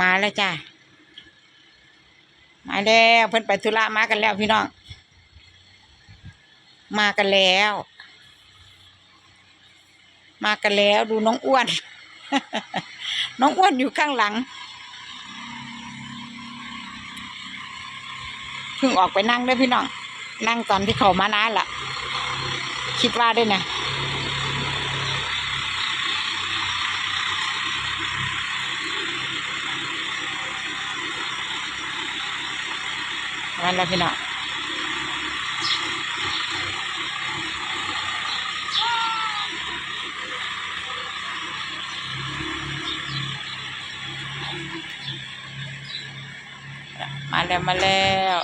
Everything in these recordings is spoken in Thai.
มาแล้วจ้ามาแล้วเพิ่นไปธุระมากันแล้วพี่น้อง มากันแล้ว มากันแล้วดูน้องอ้วน น้องอ้วนอยู่ข้างหลังเพิ่งออกไปนั่งด้วยพี่น้อง นั่งตอนที่เขามานาล่ะคิดว่าด้วยนะ วันแล้วพี่น้องมาแล้วมาแล้ว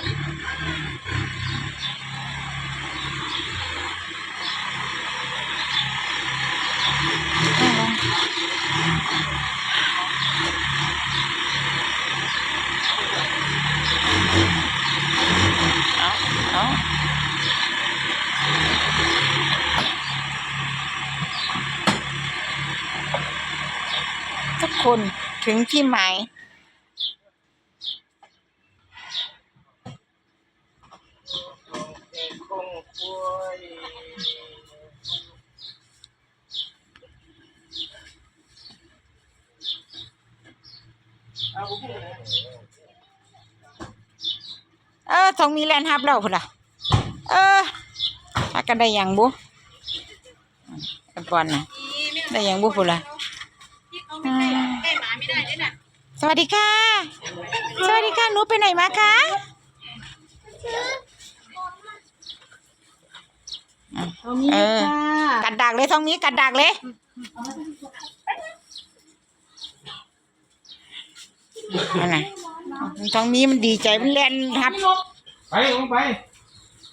คนถึงที่หมายเออทองมีแลนด์ฮับแล้วพุ่นล่ะ เออพากันได้หยังบุไอ้บอลน่ะ ได้หยังบุพุ่นล่ะอืม สวัสดีค่ะ สวัสดีค่ะ หนูไปไหนมาคะอะเออกัดดักเลยทองมีกัดดักเลย นั่นน่ะทองมีมันดีใจมันเล่นครับ ไปลงไป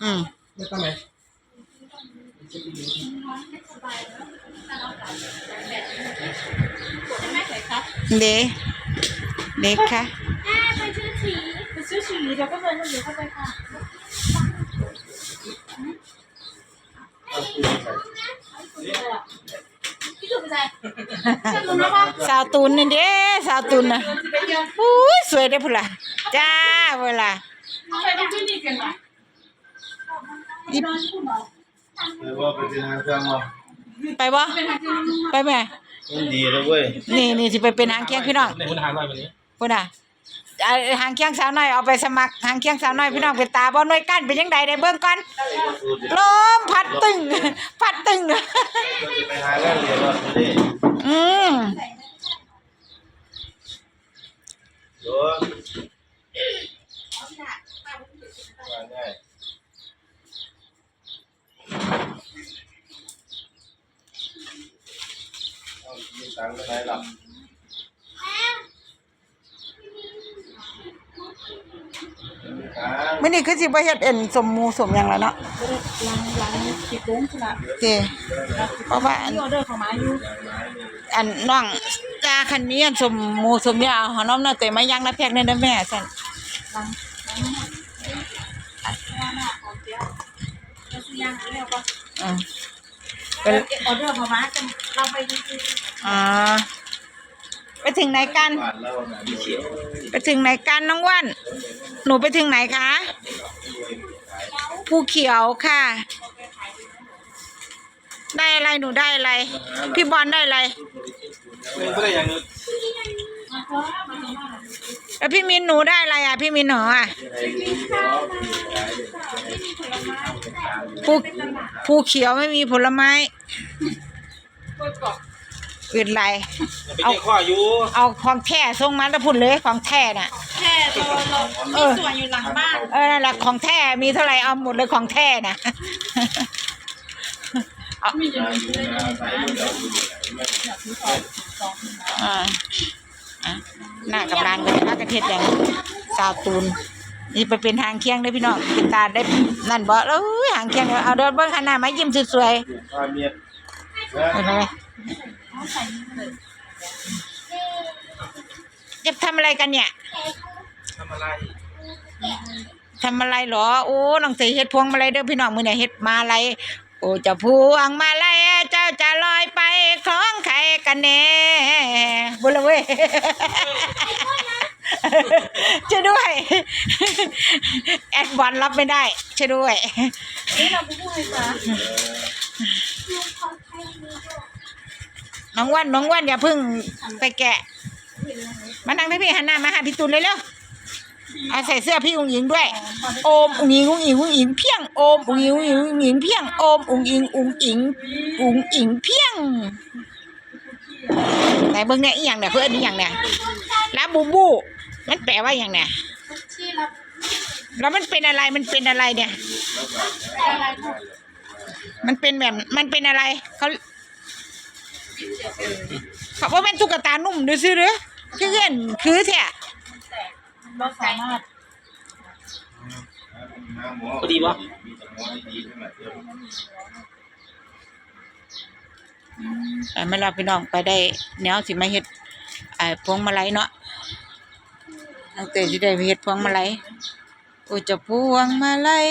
อืม ไม่ต้องไหน เด็กเด็กค่ะไปซื้อสีไปซื้อสีเดี๋ยวก็เดินเดี๋ยวเข้าไปค่ะพี่ถูกใจฉันรู้นะว่าสาวตุนนี่เด้สาวตุนนะอุ้ยสวยได้อพุ่นล่ะจ้าเวลาใครต้องขึ้นอีกกัน ไหมอีนอนคุณหมอหรือว่าไปเป็นทางเครื่องมาไปบ่เป็นทางที่ไปแม่มันดีแล้วเว้ยนี่นี่สิไปเป็นหางเคียงพี่น้องในคุณหาหน่อยวันนี้พุ่นน่ะอ่าหางเคียงสาวน้อยเอาไปสมัครหางเคียงสาวน้อยพี่น้องเป็นตาบ่หน่วยกั้นเป็นยังไงได้เบิ่งก่อนสูตรลมพัดตึงพัดตึงก็จะไปหาเรื่องเรียนรอดเลย อืม ดูว่าง่าย เอามีตังค์ไปไหนหรอกมื้อนี้คือสิบ่เฮ็ดเอ็นสมหมูสมหยังแล้วเนาะล้างล้างติดลุ้งขนาดเจ้เพราะว่าอันที่ออเดอร์ของมาอยู่อันน้องจาคันนี้อันสมหมูสมเนี่ยเอาหอน้อมน่ะแต่มายังละแพกเนี่ยนะแม่สั่นล้างล้างหน้าหน้าของเจ้าแล้วซื้อย่างเร็วก็อืมออเดอร์ของมากันเราไปจ ริงอ่าไปถึงไหนกันบาทเราน่ะมีเขียวไปถึงไหนกันน้องว่านหนูไปถึงไหนคะ ภูเขียวค่ะ ได้อะไรหนูได้อะไร พี่บอลได้อะไร ไม่ได้ยังแล้วพี่มินหนูได้อะไรอะ พี่มินหนูอะภูภูเขียวไม่มีผลไม้ อื่นไรไปเจ๊ข้ออยู่เอาของแท้ส่งมาแล้วพูดเลยของแท้น่ะๆแค่เราเรามีส่วนอยู่หลังบ้าน เออนั่นแหละของแท้มีเท่าไหร่เอาหมดเลยของแท้น่ะ มีจะมีเลยอ่าอะหน้ากับร้านก็ได้พักกระเทียดอย่างสาวตูนนี่ไปเป็นทางเคียงได้อพี่น้องเป็นตาได้นั่นบ่แล้วอุ้ยหางเคียงเอาเดินเบิ่งหันหน้ามายิ้มสวยถูกพาเมียๆเอาเลย จะทำอะไรกันเนี่ยทำอะไรทำอะไรเหรอ โอ้น้องใส่เฮ็ดพวงมาลัยเด้อพี่น้องมื้อนี้เฮ็ดมาลัยโอ้เจะพวงมาลัยเจ้าจะลอยไปคล้องใครกันแน่บ่ละเว้ยช่วยด้วย แอดบอลรับไม่ได้ช่วยด้วยนี่เราพูดให้ฟ้า น้องว่านน้องว่านอย่าเพึ่งไปแกะ มานั่งที่พี่หันหน้ามาหาพี่ตุลเลยเร็วเอาใส่เสื้อพี่อุ้งอิงด้วย โอมอุ้งอิงอุ้งอิงอุ้งอิงเพียงโอมอุ้งอิงอุ้งอิงอุ้งอิงเพียงโอมอุ้งอิงอุ้งอิงอุ้งอิงเพียงไหนเบิ่งเนี่ยอีหยังเนี่ยเพื่อนอีหยังเนี่ยลาบูบู มันแปลว่าอย่างเนี่ยแล้วมันเป็นอะไรมันเป็นอะไรเนี่ย มันเป็นแบบมันเป็นอะไรเขา เขาว่าเป็นตุ๊กตานุ่มดูซิหรือคือเงินคือแท้เราสามารถพอดีป่ะมีสมองดีๆใช่ไหมเดี๋ยวแต่ไม่เราพี่น้องไปได้แนวสิมาเฮ็ดไอ้พวงมาลัยเนาะตั้งแต่สิได้ไปเฮ็ดพวงมาลัยโอ้จะพวงมาลัย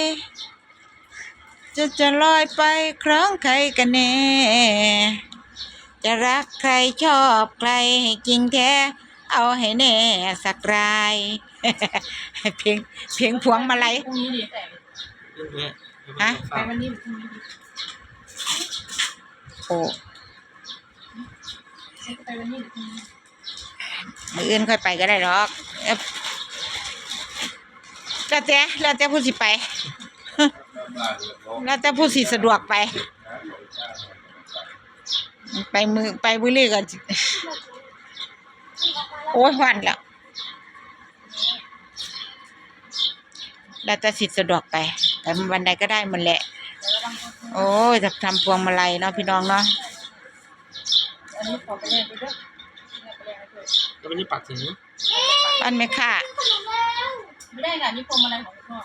จะจะลอยไปคล้องใครกันแน่ จะรักใครชอบใครให้จริงแท้ เอาให้แน่สักราย เพลงเพลงพวงมาลัยพรุ่งนี้ดีแต่ฮะไปวันนี้หรือพรุ่งนี้ดีโอ้ไปวันนี้หรือพรุ่งนี้มืออื่นค่อยไปก็ได้หรอกเอ๊ะแล้วแต่แล้วแต่ผู้สิไปบ้านเราแล้วแต่ผู้สิสะดวกไป ไปมือไปบุรีกันโอ้ยหวันแล้วแล้วแต่สิสะดวกไปไปวันใดก็ได้หมันแหละ โอ้ยจะทำพวงมาลัยเนาะพี่น้องเนาะอันนี้ขอไปแลกไปด้วยแลกไปแลกไปด้วยแล้ววันนี้ปักถึงบ้านแม่ค่าไม่ได้ค่ะนี่พวงมาลัยของพ่อ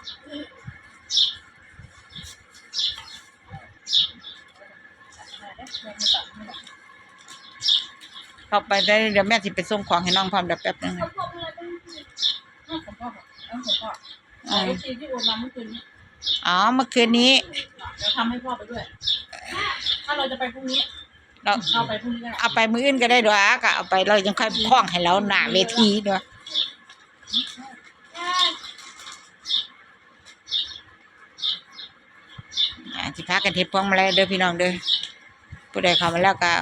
เข้าไปได้เดี๋ยวแม่สิไปส่งของให้น้องพร้อมเดี๋ยวแป๊บนึงนะของพ่อของพ่อของพ่อไอซีที่โอนมาเมื่อคืนนี้อ๋อเมื่อคืนนี้เดี๋ยวทำให้พ่อไปด้วย ถ้าเราจะไปพรุ่งนี้ เราเราไปพรุ่งนี้ก็ได้เอาไปมืออื่นก็ได้ดอกก็เอาไปเรายังค่อยคล้องให้เราหน้าเวทีด้วยอ่าสิพากันเฮ็ดพวงมาลัยเด้อพี่น้องเด้อ ผู้ใดเข้ามาแล้วก็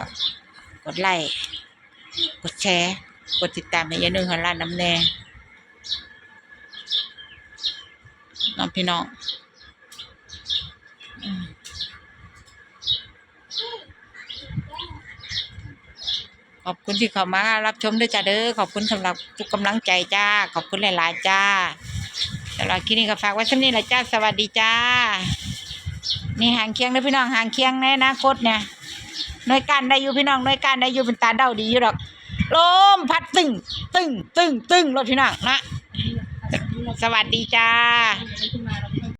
กดไลค์กดแชร์กดติดตามให้ยายหนึ่งหันล้านน้ำแน่น้องพี่น้องขอบคุณที่เข้ามารับชมด้วยจ้าเด้อขอบคุณสำหรับทุกกำลังใจจ้า ขอบคุณหลายๆจ้าสำหรับคลิปนี้ก็ฝากไว้สักนี้แหละจ้า สวัสดีจ้า นี่หางเคียงเด้อพี่น้องหางเคียงในอนาคตรเนี่ย หน่วยการได้อยู่พี่น้องหน่วยการได้อยู่เป็นตาเดาดีอยู่หรอกลมพัดตึงตึงตึงตึงรถพี่น้องนะสวัสดีจ้า